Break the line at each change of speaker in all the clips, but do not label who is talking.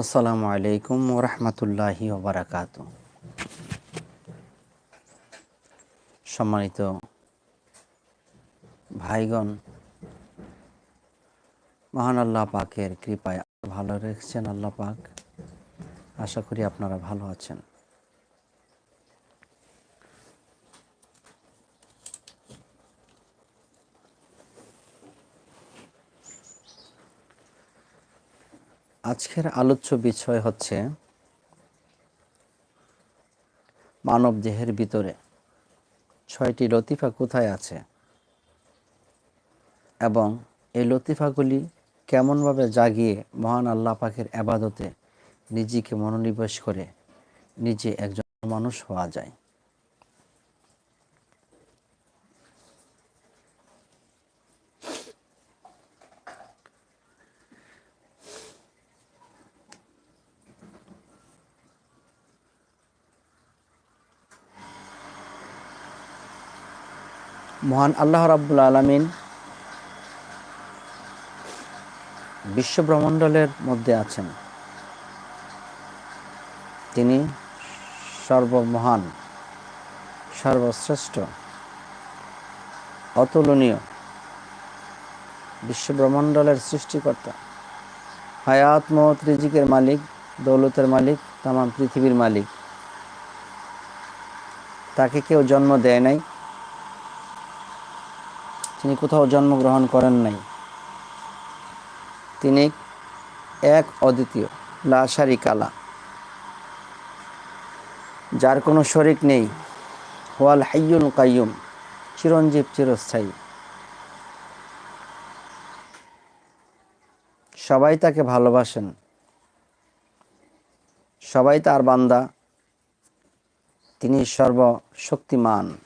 আসসালামু আলাইকুম ওরহমতুল্লাহি ওবরাকাত। সম্মানিত ভাইগণ, মহান আল্লাহ পাকের কৃপায় ভালো রেখেছেন, আল্লাহ পাক। আশা করি আপনারা ভালো আছেন। আজকের আলোচ্য বিষয় হচ্ছে মানব দেহের ভিতরে ছয়টি লতিফা কোথায় আছে? এবং এই লতিফাগুলি কেমনভাবে জাগিয়ে মহান আল্লাহ পাকের আবাদতে নিজেকে মনোনিবেশ করে নিজে একজন মানুষ হওয়া যায়? মহান আল্লাহ রাব্বুল আলমিন বিশ্ব ব্রহ্মণ্ডলের মধ্যে আছেন। তিনি সর্বমহান, সর্বশ্রেষ্ঠ, অতুলনীয় বিশ্ব ব্রহ্মণ্ডলের সৃষ্টিকর্তা। হায়াত মত রিজিকের মালিক, দৌলতের মালিক তাম পৃথিবীর মালিক। তাকে কেউ জন্ম দেয় নাই। তিনি কোথাও জন্মগ্রহণ করেন নাই। তিনি এক অদ্বিতীয় লাশারি কালা যার কোনো শরিক নেই। ওয়াল হাইয়ুল কাইয়ুম, চিরঞ্জীব চিরস্থায়ী। সবাই তাকে ভালোবাসেন। সবাই তার বান্দা। তিনি সর্বশক্তিমান।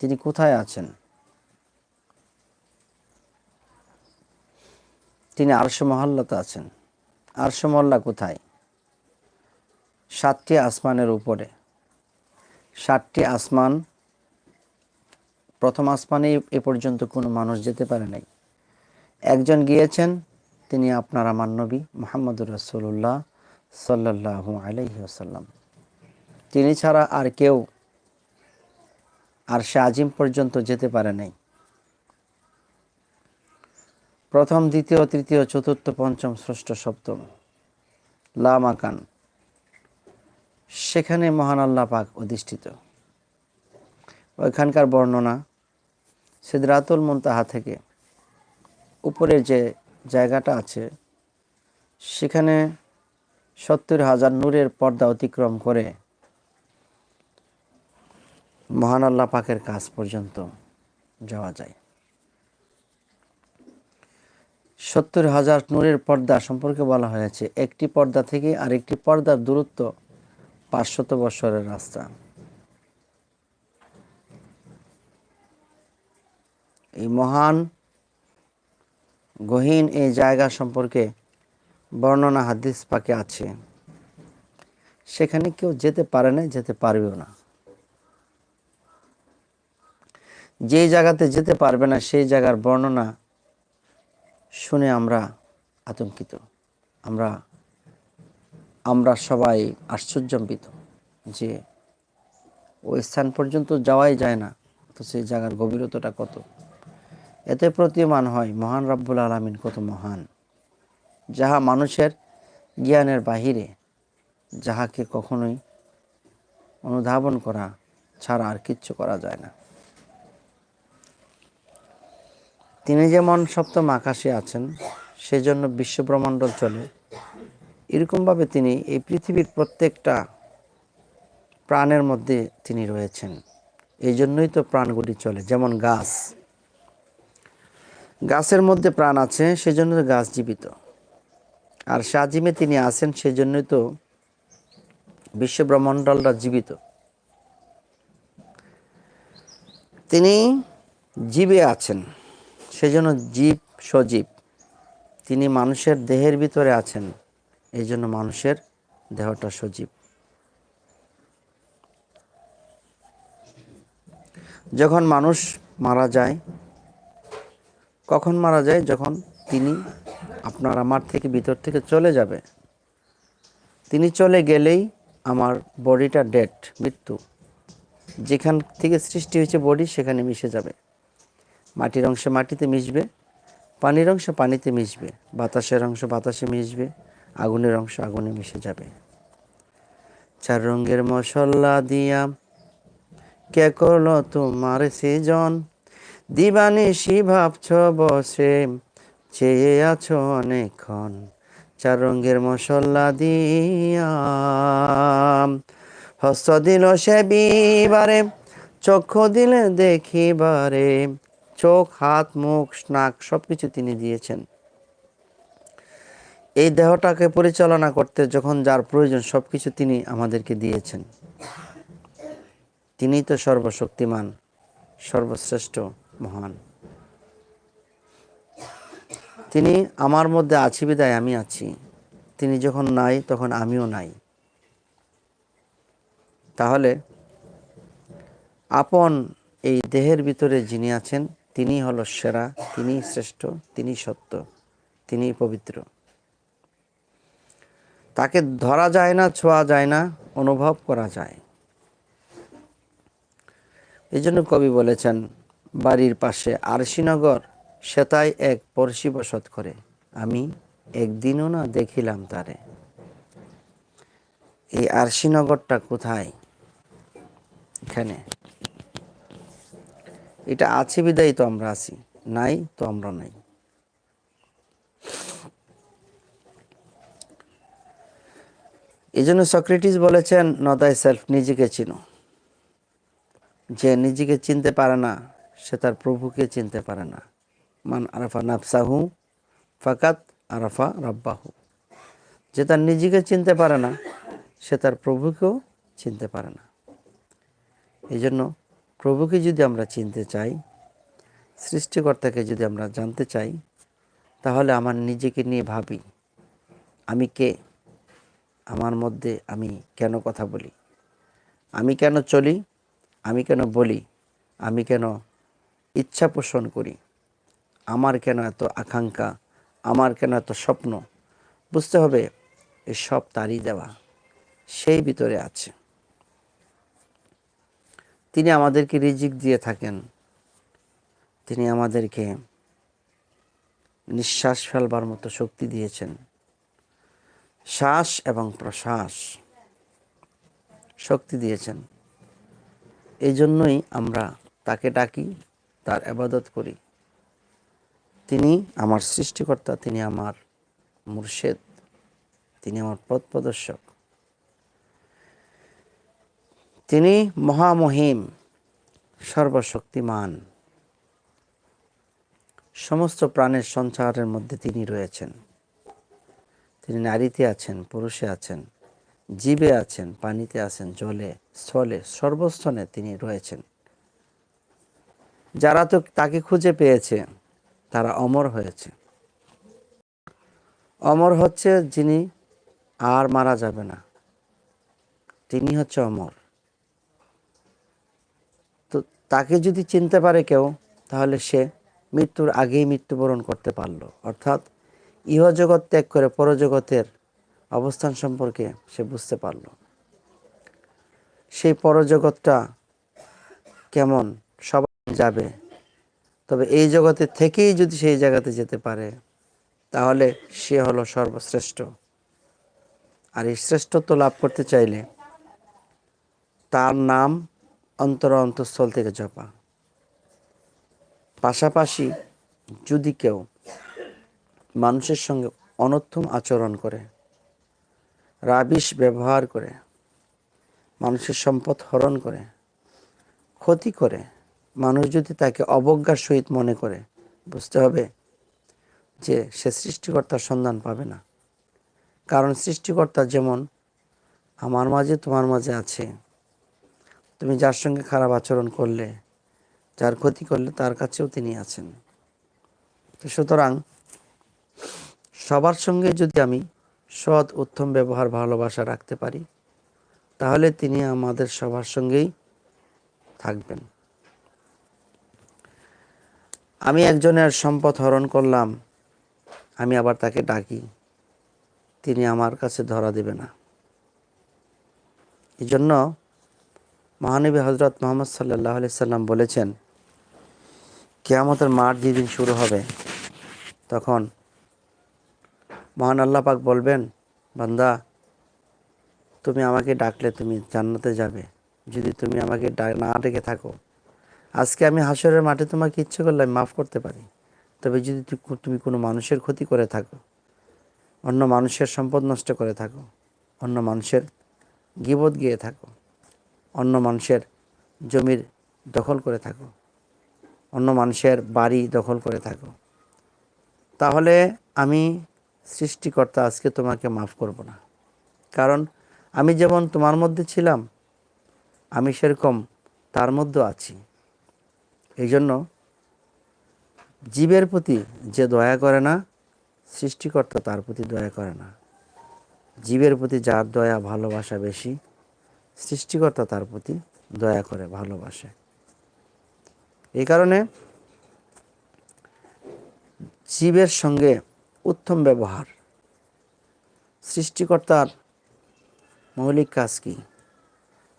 তিনি কোথায় আছেন? তিনি আরশ মহল্লাতে আছেন। আরশ মহল্লা কোথায়? সাতটি আসমানের উপরে। সাতটি আসমান, প্রথম আসমানে এ পর্যন্ত কোনো মানুষ যেতে পারে নাই। একজন গিয়েছেন, তিনি আপনার আমার নবী মোহাম্মদুর রসুল্লাহ সাল্লাহ আলহি আসাল্লাম তিনি ছাড়া আর কেউ আর সে আজিম পর্যন্ত যেতে পারে নাই। প্রথম, দ্বিতীয়, তৃতীয়, চতুর্থ, পঞ্চম, ষষ্ঠ, সপ্তম। লামাকান সেখানে মহান আল্লাহ পাক অধিষ্ঠিত। ওইখানকার বর্ণনা সিদরাতুল মুনতাহা থেকে। উপরের যে জায়গাটা আছে, সেখানে সত্তর হাজার নূরের পর্দা অতিক্রম করে মহান আল্লাহ পাকের কাজ পর্যন্ত যাওয়া যায়। সত্তর হাজার নূরের পর্দা সম্পর্কে বলা হয়েছে। একটি পর্দা থেকে আরেকটি পর্দার দূরত্ব পাঁচশত বছরের রাস্তা। এই মহান, গহীন এই জায়গা সম্পর্কে বর্ণনা হাদিস পাকে আছে। সেখানে কেউ যেতে পারে না, যেতে পারবেও না। যে জায়গাতে যেতে পারবে না, সেই জায়গার বর্ণনা শুনে আমরা আতঙ্কিত। আমরা আমরা সবাই আশ্চর্যম্বিত যে ওই স্থান পর্যন্ত যাওয়াই যায় না তো সেই জায়গার গভীরতাটা কত। এতে প্রতীয়মান হয়, মহান রাব্বুল আলমিন কত মহান। যাহা মানুষের জ্ঞানের বাহিরে যাহাকে কখনোই অনুধাবন করা ছাড়া আর কিচ্ছু করা যায় না। তিনি যেমন সপ্তম আকাশে আছেন, সেজন্য বিশ্বব্রহ্মাণ্ডল চলে। এরকমভাবে তিনি এই পৃথিবীর প্রত্যেকটা প্রাণের মধ্যে তিনি রয়েছেন। এই জন্যই তো প্রাণগুলি চলে, যেমন গাছ। গাছের মধ্যে প্রাণ আছে, সেজন্য তো গাছ জীবিত। আর সাজিমে তিনি আছেন, সেজন্যই তো বিশ্বব্রহ্মণ্ডলটা জীবিত। তিনি জীবে আছেন। সেজন্য জীব সজীব। তিনি মানুষের দেহের ভিতরে আছেন এই জন্য মানুষের দেহটা সজীব। যখন মানুষ মারা যায়, কখন মারা যায়? যখন তিনি আপনার আমার থেকে ভিতর থেকে চলে যাবে। তিনি চলে গেলেই আমার বডিটা ডেট মৃত্যু। যেখান থেকে সৃষ্টি হয়েছে বডি, সেখানে মিশে যাবে। মাটির অংশ মাটিতে মিশবে, পানির অংশ পানিতে মিশবে, বাতাসের অংশ বাতাসে মিশবে, আগুনের অংশ আগুনে মিশে যাবে। চার রঙের মশলা দিয়া কে করল তোমার সেজন? দিবানিশি ভাবছ বসে, চেয়ে আছো অনেকক্ষণ। চার রঙের মশলা দিয়া হস্ত দিল সে বিবারে, চক্ষু দিলে দেখিবারে। চোখ, হাত, মুখ স্নাক সব কিছু তিনি দিয়েছেন। এই দেহটাকে পরিচালনা করতে যখন যার প্রয়োজন সব কিছু তিনি আমাদেরকে দিয়েছেন। তিনিই তো সর্বশক্তিমান, সর্বশ্রেষ্ঠ, মহান। তিনি আমার মধ্যে আছি বিদায় আমি আছি। তিনি যখন নাই, তখন আমিও নাই। তাহলে আপন এই দেহের ভিতরে যিনি আছেন তিনি হলো সেরা, তিনি শ্রেষ্ঠ, তিনি সত্য, তিনি পবিত্র। তাকে ধরা যায় না, ছোঁয়া যায় না, অনুভব করা যায়। এই জন্য কবি বলেছেন, বাড়ির পাশে আরশিনগর সেতাই এক পড়শি বসত করে। আমি একদিনও না দেখিলাম তারে। এই আরশিনগরটা কোথায়? এখানে। এটা আছে, বিদায় তো আমরা আছি। নাই তো আমরা নাই। এই জন্য সক্রেটিস বলেছেন, নদাই সেলফ নিজেকে চিনো। যে নিজেকে চিনতে পারে না, সে তার প্রভুকে চিনতে পারে না। মান আরাফা নাফসাহু, ফাকাত আরাফা রাব্বাহু। যে তার নিজেকে চিনতে পারে না, সে তার প্রভুকেও চিনতে পারে না। এই জন্য প্রভুকে যদি আমরা চিনতে চাই, সৃষ্টিকর্তাকে যদি আমরা জানতে চাই, তাহলে আমার নিজেকে নিয়ে ভাবি, আমি কে? আমার মধ্যে আমি কেন কথা বলি? আমি কেন চলি? আমি কেন বলি? আমি কেন ইচ্ছা পোষণ করি? আমার কেন এত আকাঙ্ক্ষা? আমার কেন এত স্বপ্ন? বুঝতে হবে এই সব তারই দেওয়া, সেই ভিতরে আছে। তিনি আমাদেরকে রিজিক দিয়ে থাকেন। তিনি আমাদেরকে নিঃশ্বাস ফেলবার মতো শক্তি দিয়েছেন। শ্বাস এবং প্রশ্বাস শক্তি দিয়েছেন। এই জন্যই আমরা তাকে ডাকি, তার আবাদত করি। তিনি আমার সৃষ্টিকর্তা, তিনি আমার মুর্শেদ, তিনি আমার পথ প্রদর্শক। তিনি মহামহিম, সর্বশক্তিমান। সমস্ত প্রাণের সঞ্চারের মধ্যে তিনি রয়েছেন। তিনি নারীতে আছেন, পুরুষে আছেন, জীবে আছেন, পানিতে আছেন, জলে, স্থলে সর্বস্থানে তিনি রয়েছেন। যারা তো তাকে খুঁজে পেয়েছে, তারা অমর হয়েছে। অমর হচ্ছে যিনি আর মারা যাবে না। তিনি হচ্ছে অমর। তাকে যদি চিনতে পারে কেউ, তাহলে সে মৃত্যুর আগেই মৃত্যুবরণ করতে পারল। অর্থাৎ ইহজগৎ ত্যাগ করে পরজগতের অবস্থান সম্পর্কে সে বুঝতে পারল। সেই পরজগৎটা কেমন সবাই যাবে। তবে এই জগতে থেকেই যদি সেই জায়গাতে যেতে পারে, তাহলে সে হলো সর্বশ্রেষ্ঠ। আর এই শ্রেষ্ঠত্ব লাভ করতে চাইলে তার নাম অন্তর অন্তঃস্থল থেকে জপা। পাশাপাশি যদি কেউ মানুষের সঙ্গে অনর্থম আচরণ করে, রাবিশ ব্যবহার করে, মানুষের সম্পদ হরণ করে, ক্ষতি করে, মানুষ যদি তাকে অবজ্ঞার সহিত মনে করে, বুঝতে হবে যে সে সৃষ্টিকর্তার সন্ধান পাবে না। কারণ সৃষ্টিকর্তা যেমন, আমার মাঝে তোমার মাঝে আছে। তুমি যার সঙ্গে খারাপ আচরণ করলে, যার ক্ষতি করলে তার কাছেও তিনি আছেন। তো সুতরাং সবার সঙ্গে যদি আমি সৎ, উত্তম ব্যবহার, ভালোবাসা রাখতে পারি, তাহলে তিনি আমাদের সবার সঙ্গেই থাকবেন। আমি একজনের সম্পদ হরণ করলাম, আমি আবার তাকে ডাকি, তিনি আমার কাছে ধরা দেবে না। এই জন্য মহানবী হজরত মোহাম্মদ সাল্লাহ সাল্লাম বলেছেন, কেয়ামতের মাঠ যেদিন শুরু হবে, তখন মহান আল্লাহ পাক বলবেন, বান্দা, তুমি আমাকে ডাকলে তুমি জান্নাতে যাবে। যদি তুমি আমাকে না ডেকে থাকো, আজকে আমি হাসরের মাঠে তোমাকে ইচ্ছে করলে আমি মাফ করতে পারি। তবে যদি তুমি কোনো মানুষের ক্ষতি করে থাকো, অন্য মানুষের সম্পদ নষ্ট করে থাকো, অন্য মানুষের গিবত গিয়ে থাকো। অন্য মানুষের জমির দখল করে থাকো। অন্য মানুষের বাড়ি দখল করে থাকো। তাহলে আমি সৃষ্টিকর্তা আজকে তোমাকে মাফ করব না। কারণ আমি যেমন তোমার মধ্যে ছিলাম, আমি সেরকম তার মধ্যে আছি। এই জন্য জীবের প্রতি যে দয়া করে না, সৃষ্টিকর্তা তার প্রতি দয়া করে না। জীবের প্রতি যার দয়া, ভালোবাসা বেশি সৃষ্টিকর্তা তার প্রতি দয়া করে, ভালোবাসে। এই কারণে জীবের সঙ্গে উত্তম ব্যবহার, সৃষ্টিকর্তার মৌলিক কাজ কি?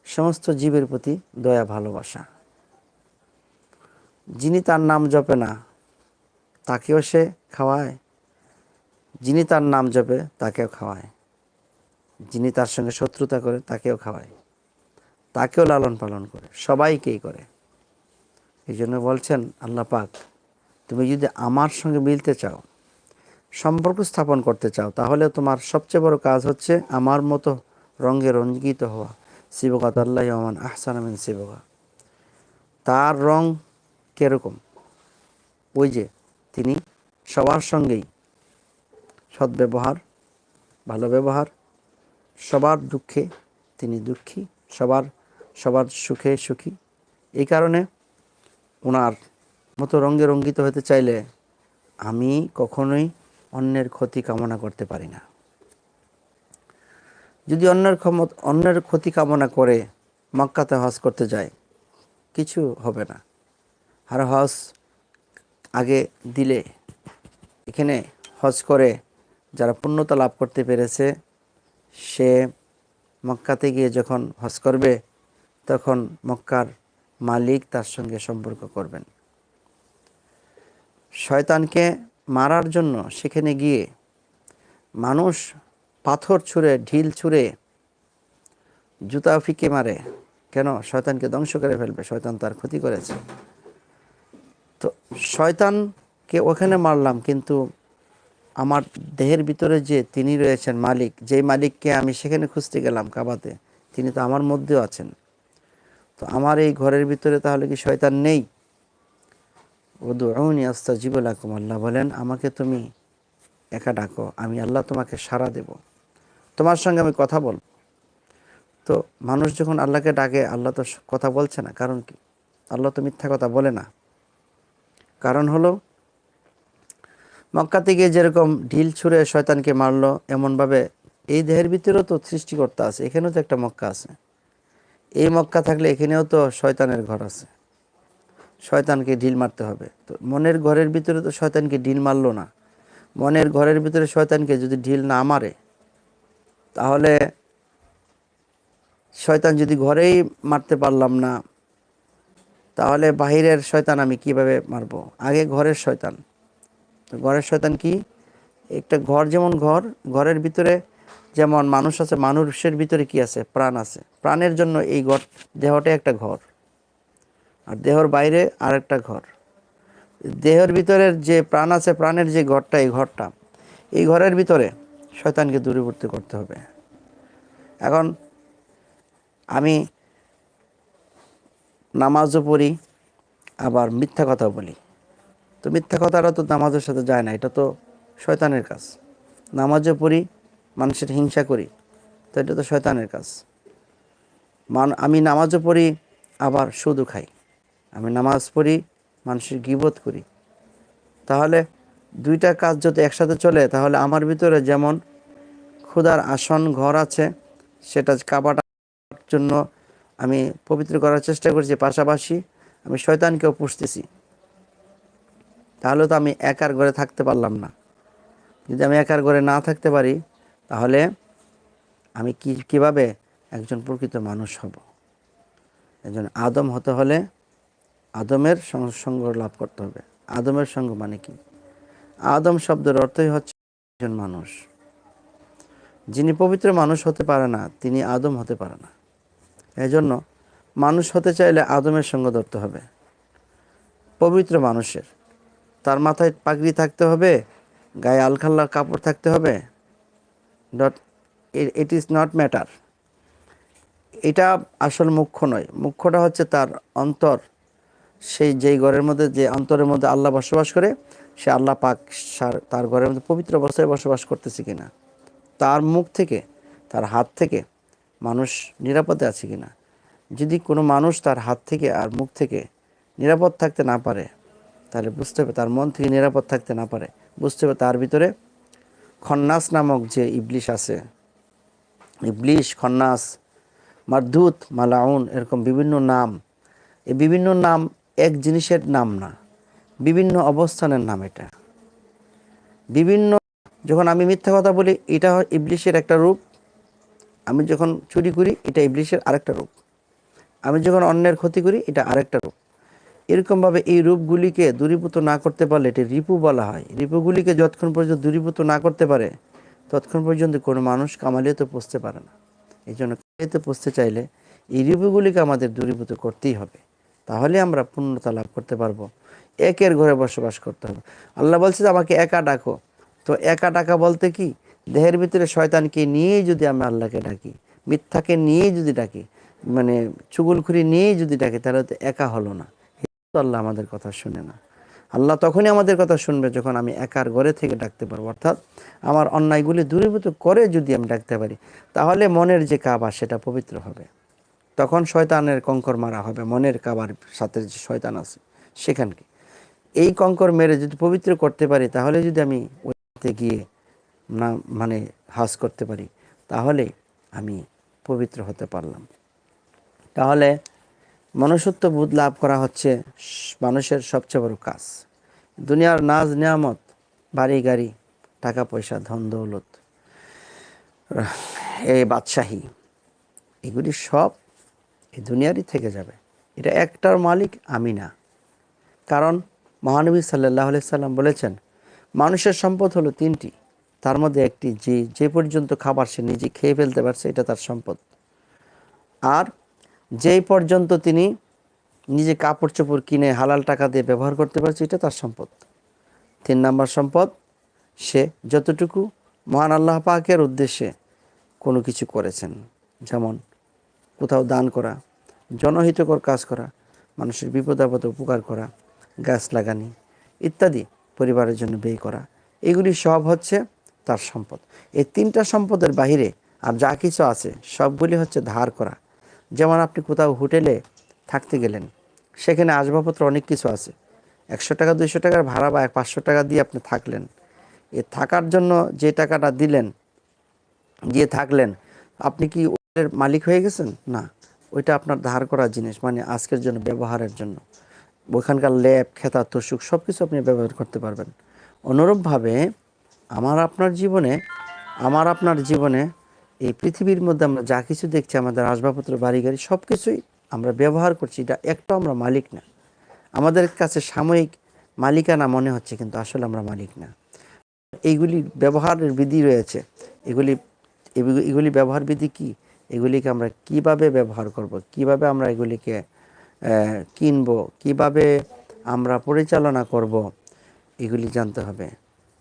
সমস্ত জীবের প্রতি দয়া, ভালোবাসা। যিনি তার নাম জপে না, তাকেও সে খাওয়ায়। যিনি তার নাম জপে, তাকেও খাওয়ায়। যিনি তার সঙ্গে শত্রুতা করে, তাকেও খাওয়ায়। তাকেও লালন পালন করে, সবাইকেই করে। এই জন্য বলছেন আল্লাহ পাক, তুমি যদি আমার সঙ্গে মিলতে চাও, সম্পর্ক স্থাপন করতে চাও তাহলে তোমার সবচেয়ে বড় কাজ হচ্ছে আমার মতো রঙে রঞ্জিত হওয়া। শিবকাত আল্লাহ আহসান আমিন শিবকা তার রং কীরকম? ওই যে তিনি সবার সঙ্গেই সদ্ব্যবহার ভালো ব্যবহার, সবার দুঃখে তিনি দুঃখী, সবার সবার সুখে সুখী। এই কারণে ওনার মতো রঙে রঙ্গিত হতে চাইলে আমি কখনোই অন্যের ক্ষতি কামনা করতে পারি না। যদি অন্যের ক্ষমত অন্যের ক্ষতি কামনা করে মক্কাতে হজ করতে যায়, কিছু হবে না। আর হজ আগে দিলে, এখানে হজ করে যারা পূর্ণতা লাভ করতে পেরেছে, সে মক্কাতে গিয়ে যখন হজ করবে তখন মক্কার মালিক তার সঙ্গে সম্পর্ক করবেন। শয়তানকে মারার জন্য সেখানে গিয়ে মানুষ পাথর ছুঁড়ে, ঢিল ছুঁড়ে, জুতা ফিকে মারে। কেন? শয়তানকে ধ্বংস করে ফেলবে। শয়তান তার ক্ষতি করেছে। তো শয়তানকে ওখানে মারলাম, কিন্তু আমার দেহের ভিতরে যে তিনি রয়েছেন মালিক, যেই মালিককে আমি সেখানে খুঁজতে গেলাম কাবাতে, তিনি তো আমার মধ্যেও আছেন। তো আমার এই ঘরের ভিতরে তাহলে কি শয়তান নেই? ওদুনি আস্তা জীবলাকুম আল্লাহ বলেন, আমাকে তুমি একা ডাকো, আমি আল্লাহ তোমাকে সাড়া দেব। তোমার সঙ্গে আমি কথা বল তো মানুষ যখন আল্লাহকে ডাকে, আল্লাহ তো কথা বলছে না, কারণ কি? আল্লাহ তো মিথ্যা কথা বলে না। কারণ হলো, মক্কা থেকে যেরকম ঢিল ছুঁড়ে শয়তানকে মারলো, এমনভাবে এই দেহের ভিতরেও তো সৃষ্টিকর্তা আছে, এখানেও তো একটা মক্কা আছে। এই মক্কা থাকলে এখানেও তো শয়তানের ঘর আছে। শয়তানকে ঢিল মারতে হবে। তো মনের ঘরের ভিতরে তো শয়তানকে ঢিল মারলো না। মনের ঘরের ভিতরে শয়তানকে যদি ঢিল না মারে, তাহলে শয়তান যদি ঘরেই মারতে পারলাম না, তাহলে বাহিরের শয়তান আমি কীভাবে মারবো? আগে ঘরের শয়তান। তো ঘরের শয়তান কি? একটা ঘর যেমন ঘর, ঘরের ভিতরে যেমন মানুষ আছে, মানুষের ভিতরে কি আছে? প্রাণ আছে। প্রাণের জন্য এই ঘর, দেহটা একটা ঘর। আর দেহর বাইরে আরেকটা ঘর। দেহের ভিতরের যে প্রাণ আছে, প্রাণের যে ঘরটা, এই ঘরটা, এই ঘরের ভিতরে শয়তানকে দূরীভূত করতে হবে। এখন আমি নামাজও পড়ি, আবার মিথ্যা কথা বলি। তো মিথ্যা কথাটা তো নামাজের সাথে যায় না, এটা তো শয়তানের কাজ। নামাজও পড়ি মানুষের হিংসা করি, তো এটা তো শয়তানের কাজ। মান, আমি নামাজও পড়ি, আবার সুদও খাই। আমি নামাজ পড়ি, মানুষের গিবত করি। তাহলে দুইটা কাজ যদি একসাথে চলে, তাহলে আমার ভিতরে যেমন ক্ষুধার আসন ঘর আছে, সেটা কাবাটার জন্য আমি পবিত্র করার চেষ্টা করছি পাশাপাশি আমি শয়তানকেও পুষতেছি। তাহলে তো আমি একার ঘরে থাকতে পারলাম না। যদি আমি একার ঘরে না থাকতে পারি তাহলে আমি কি, কীভাবে একজন প্রকৃত মানুষ হব? একজন আদম হতে হলে আদমের সঙ্গ লাভ করতে হবে। আদমের সঙ্গ মানে কি? আদম শব্দের অর্থই হচ্ছে একজন মানুষ। যিনি পবিত্র মানুষ হতে পারে না, তিনি আদম হতে পারে না। এজন্য মানুষ হতে চাইলে আদমের সঙ্গ ধরতে হবে। পবিত্র মানুষের। তার মাথায় পাগড়ি থাকতে হবে, গায়ে আলখাল্লা কাপড় থাকতে হবে that it is not matter এটা আসল মুখ্য নয়। মুখ্যটা হচ্ছে তার অন্তর। সেই যেই ঘরের মধ্যে, যে অন্তরের মধ্যে আল্লাহ বসবাস করে, সে আল্লাহ পাক তার ঘরের মধ্যে পবিত্র অবস্থায় বসবাস করতেছে কিনা? তার মুখ থেকে, তার হাত থেকে মানুষ নিরাপদে আছে কিনা? যদি কোনো মানুষ তার হাত থেকে আর মুখ থেকে নিরাপদ থাকতে না পারে, তাহলে বুঝতে হবে তার মন থেকে নিরাপদ থাকতে না পারে। বুঝতে হবে তার ভিতরে খন্নাস নামক যে ইবলিশ আছে, ইবলিশ, খন্নাস মারধুত মালাউন, এরকম বিভিন্ন নাম, এই বিভিন্ন নাম এক জিনিসের নাম না, বিভিন্ন অবস্থানের নাম এটা। বিভিন্ন, যখন আমি মিথ্যা কথা বলি, এটা ইবলিশের একটা রূপ, আমি যখন চুরি করি, এটা ইবলিশের আরেকটা রূপ। আমি যখন অন্যের ক্ষতি করি, এটা আরেকটা রূপ। এরকমভাবে এই রূপগুলিকে দূরীভূত না করতে পারলে এটি রিপু বলা হয়। রিপুগুলিকে যতক্ষণ পর্যন্ত দূরীভূত না করতে পারে, ততক্ষণ পর্যন্ত কোনো মানুষ কামালিয়াতে পৌঁছতে পারে না। এই জন্য কামালিয়াতে পৌঁছতে চাইলে এই রিপুগুলিকে আমাদের দূরীভূত করতেই হবে। তাহলে আমরা পূর্ণতা লাভ করতে পারব। একের ঘরে বসবাস করতে হবে। আল্লাহ বলছে যে আমাকে একা ডাকো। তো একা ডাকা বলতে কি? দেহের ভিতরে শয়তানকে নিয়েই যদি আমি আল্লাহকে ডাকি, মিথ্যাকে নিয়েই যদি ডাকি মানে চুগুলখুরি নিয়েই যদি ডাকি, তাহলে তো একা হলো না। তো আল্লাহ আমাদের কথা শুনে না। আল্লাহ তখনই আমাদের কথা শুনবে যখন আমি একার ঘরে থেকে ডাকতে পারব। অর্থাৎ আমার অন্যায়গুলি দূরীভূত করে যদি আমি ডাকতে পারি, তাহলে মনের যে কাবা সেটা পবিত্র হবে। তখন শয়তানের কঙ্কর মারা হবে, মনের কাবার সাথে যে শয়তান আছে সেখানকে এই কঙ্কর মেরে যদি পবিত্র করতে পারি, তাহলে যদি আমি ওইতে গিয়ে না মানে হাস করতে পারি, তাহলে আমি পবিত্র হতে পারলাম। তাহলে মনুষ্যত্ব বোধ লাভ করা হচ্ছে মানুষের সবচেয়ে বড় কাজ। দুনিয়ার নাজ নিয়ামত, বাড়ি গাড়ি, টাকা পয়সা, ধন দৌলত, এই বাদশাহী, এগুলি সব এই দুনিয়ারই থেকে যাবে। এটা একটার মালিক আমি না। কারণ মহানবী সাল্লাহ সাল্লাম বলেছেন, মানুষের সম্পদ হলো তিনটি। তার মধ্যে একটি যে যে পর্যন্ত খাবার সে নিজে খেয়ে ফেলতে পারছে, এটা তার সম্পদ। আর যেই পর্যন্ত তিনি নিজে কাপড় চোপড় কিনে হালাল টাকা দিয়ে ব্যবহার করতে পারছে, এটা তার সম্পদ। তিন নম্বর সম্পদ, সে যতটুকু মহান আল্লাহ পাকের উদ্দেশ্যে কোনো কিছু করেছেন, যেমন কোথাও দান করা, জনহিতকর কাজ করা, মানুষের বিপদ আপদে উপকার করা, গাছ লাগানি ইত্যাদি পরিবারের জন্য ব্যয় করা, এগুলি সব হচ্ছে তার সম্পদ। এই তিনটা সম্পদের বাহিরে আর যা কিছু আছে, সবগুলি হচ্ছে ধার করা যেমন আপনি কোথাও হোটেলে থাকতে গেলেন, সেখানে আসবাবপত্র অনেক কিছু আছে। একশো টাকা, দুইশো টাকার ভাড়া বা এক পাঁচশো টাকা দিয়ে আপনি থাকলেন। এ থাকার জন্য যে টাকাটা দিলেন গিয়ে থাকলেন, আপনি কি ওটার মালিক হয়ে গেছেন? না, ওইটা আপনার ধার করা জিনিস মানে আজকের জন্য, ব্যবহারের জন্য। ওখানকার ল্যাব খেতা, তোষুক সব কিছু আপনি ব্যবহার করতে পারবেন। অনুরূপভাবে, আমার আপনার জীবনে, আমার আপনার জীবনে এই পৃথিবীর মধ্যে আমরা যা কিছু দেখছি, আমাদের আসবাবপত্র বাড়ি গাড়ি সব কিছুই আমরা ব্যবহার করছি। এটা একটা আমরা মালিক না। আমাদের কাছে সাময়িক মালিকানা মনে হচ্ছে, কিন্তু আসলে আমরা মালিক না। এইগুলি ব্যবহারের বিধি রয়েছে। এগুলি, এগুলি- এগুলি ব্যবহার বিধি কি? এগুলিকে আমরা কীভাবে ব্যবহার করব? কীভাবে আমরা এগুলিকে কিনব? কীভাবে আমরা পরিচালনা করব? এগুলি জানতে হবে।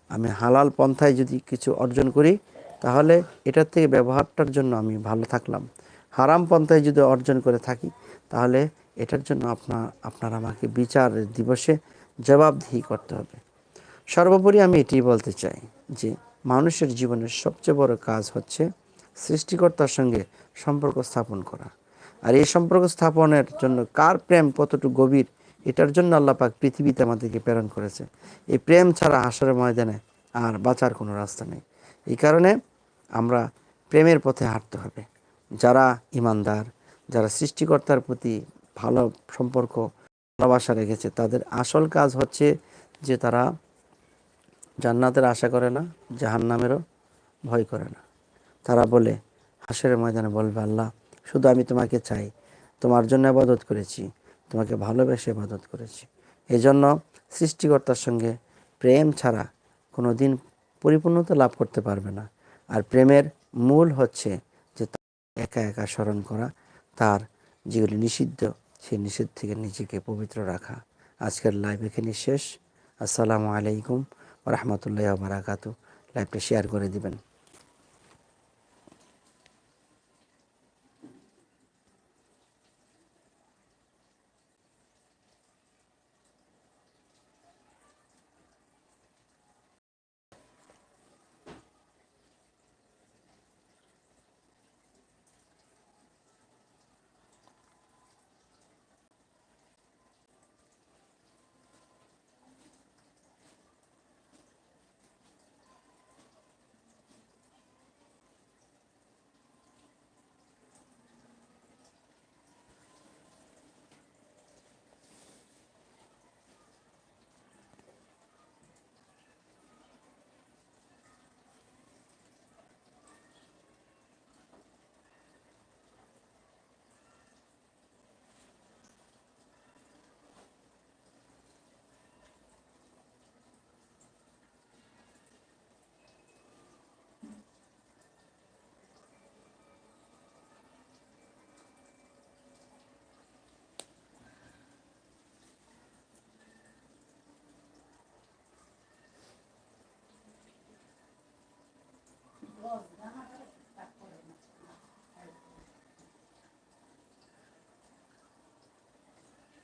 আমি হালাল পন্থায় যদি কিছু অর্জন করি তাহলে এটার থেকে ব্যবহারটার জন্য আমি ভালো থাকলাম। হারাম পন্থায় যদি অর্জন করে থাকি, তাহলে এটার জন্য আপনার আপনার আমাকে বিচার দিবসে জবাবদিহি করতে হবে। সর্বোপরি আমি এটি বলতে চাই যে, মানুষের জীবনের সবচেয়ে বড় কাজ হচ্ছে সৃষ্টিকর্তার সঙ্গে সম্পর্ক স্থাপন করা। আর এই সম্পর্ক স্থাপনের জন্য কার প্রেম কতটুকু গভীর, এটার জন্য আল্লাহ পাক পৃথিবীতে আমাদেরকে প্রেরণ করেছে। এই প্রেম ছাড়া হাসরের ময়দানে আর বাঁচার কোনো রাস্তা নেই। এই কারণে আমরা প্রেমের পথে হাঁটতে হবে। যারা ইমানদার, যারা সৃষ্টিকর্তার প্রতি ভালো সম্পর্ক, ভালোবাসা রেখেছে, তাদের আসল কাজ হচ্ছে যে তারা জান্নাতের আশা করে না, জাহান্নামেরও ভয় করে না। তারা বলে, হাসরের ময়দানে বলবে, আল্লাহ, শুধু আমি তোমাকে চাই, তোমার জন্য আবাদত করেছি, তোমাকে ভালোবেসে আবাদত করেছি। এজন্য সৃষ্টিকর্তার সঙ্গে প্রেম ছাড়া কোনো দিন পরিপূর্ণতা লাভ করতে পারবে না। আর প্রেমের মূল হচ্ছে যে একা একা স্মরণ করা, তার যেগুলি নিষিদ্ধ, সেই নিষিদ্ধ থেকে নিজেকে পবিত্র রাখা। আজকের লাইভ এখানে শেষ। আসসালামু আলাইকুম রহমতুল্লাহ বারাকাতু লাইভটা শেয়ার করে দিবেন।